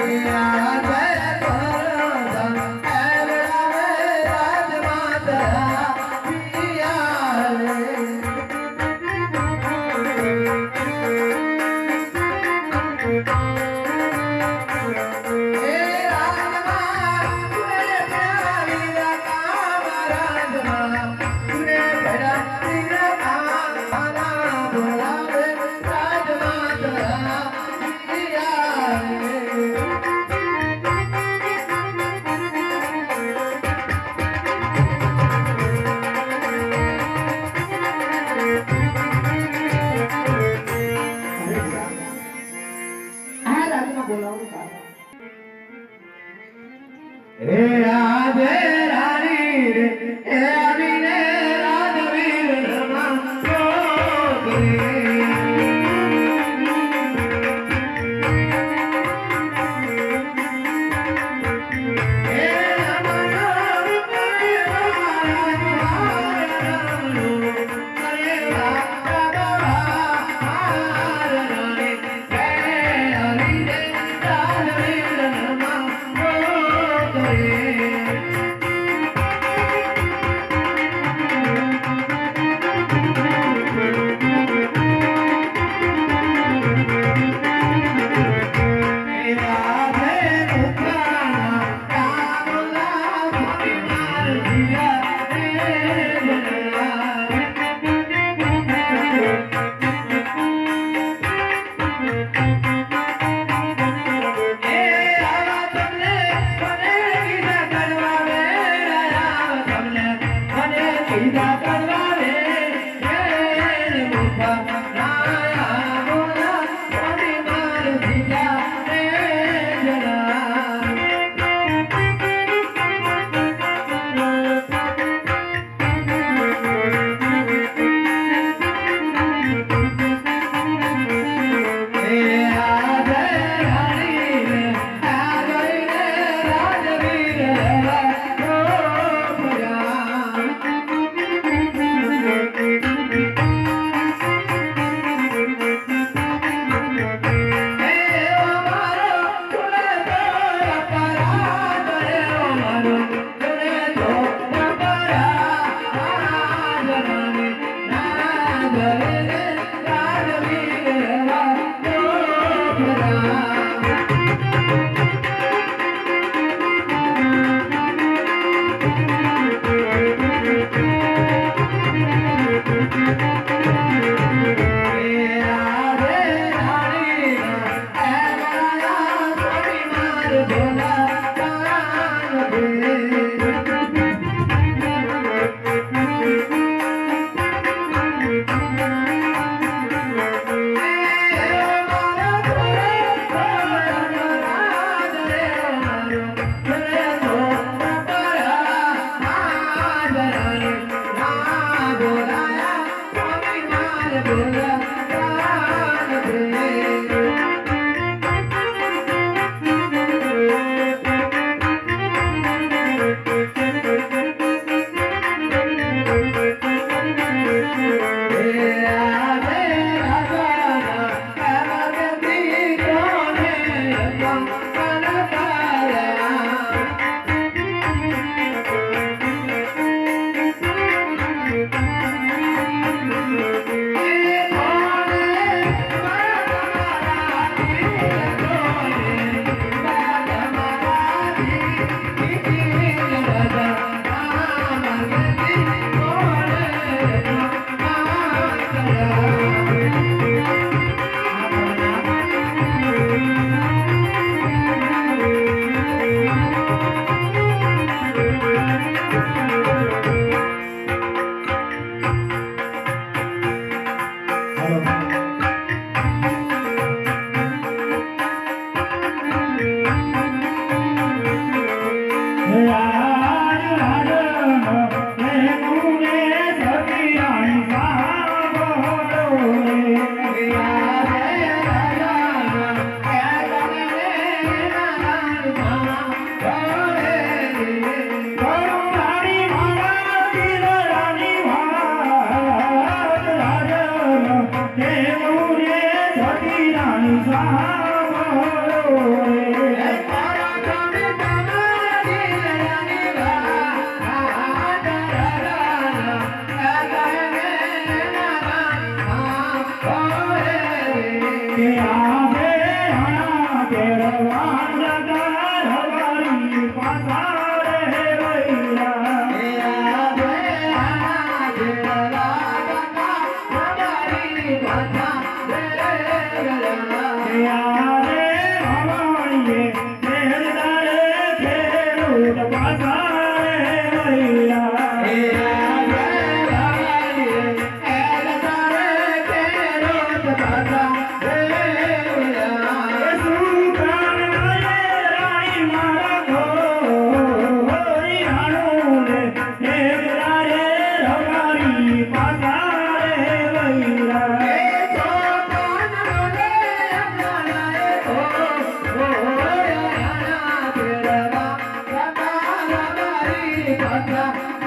આ રાજમાં કારણ હે الهدى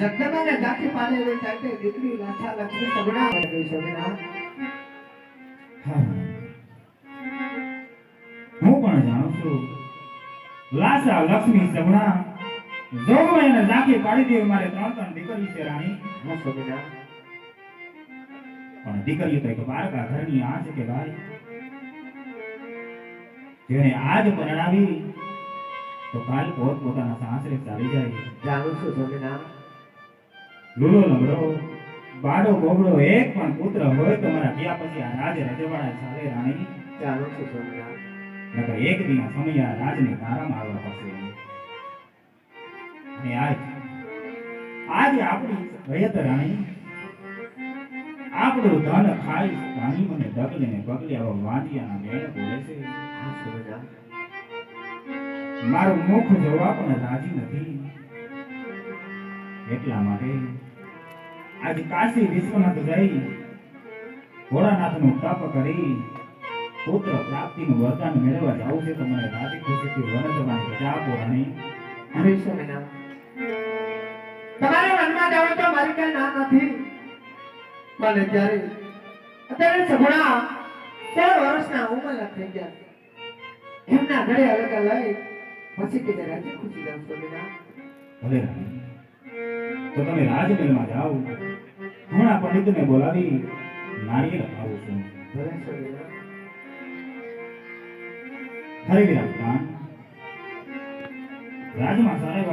જગદંબાને ઝાંખી પાડેલી ટાટે દીકરી લાઠા લક્ષ્મી સગુણા હું. પણ જાણું છું. લાસા પાડી મારે ત્રણ ત્રણ દીકરી છે પણ દીકરીઓ તો એક બાળકા ઘરની આ છે કે ભાઈ. જેને આજ પરણાવી, તો કાલ પોત પોતાના સાસરે ચાલી જાય. જાણું છું લૂલો લમડો બાડો બોબડો એક પણ પુત્ર હોય તો મારા ત્યાં પછી આ રાજ રજવાડા ચાલે રાણી. ચાલો છું સ્વામિના નકર એક દિન સમય આ રાજને તારામાં આવવા પડશે. અને આજ આજે આપણી રયત રાણી આપણું ધન ખાઈ રાણી મને ડગલે ને પગલે આવા વાંદિયાના મેળ બોલે છે. હા મારું મુખ જોવા પણ રાજી નથી. એટલા માટે આજ કાશી વિશ્વનાથ જઈ ભોળાનાથનું તપ કરી પુત્ર પ્રાપ્તિનું વરદાન મેળવવા જાવું છે. તમારે રાજી ખુશીથી વન જવાની રજા આપો રાણી. તમારે વનમાં જાવ તો મારી કઈ ના નથી. પણ જ્યારે અત્યારે સગુણા ચાર વર્ષના ઉંમરના થઈ ગયા એમના ઘરે અલગ લઈ પછી કે રાજી ખુશી જાવ સ્વામિનારાયણ. ભલે તો તમે રાજમહેલમાં જાઓ. હમણાં પંડિતને બોલાવી નારિયેળ અપાવું છું. હરે વિરાજમાન રાજમાં સારા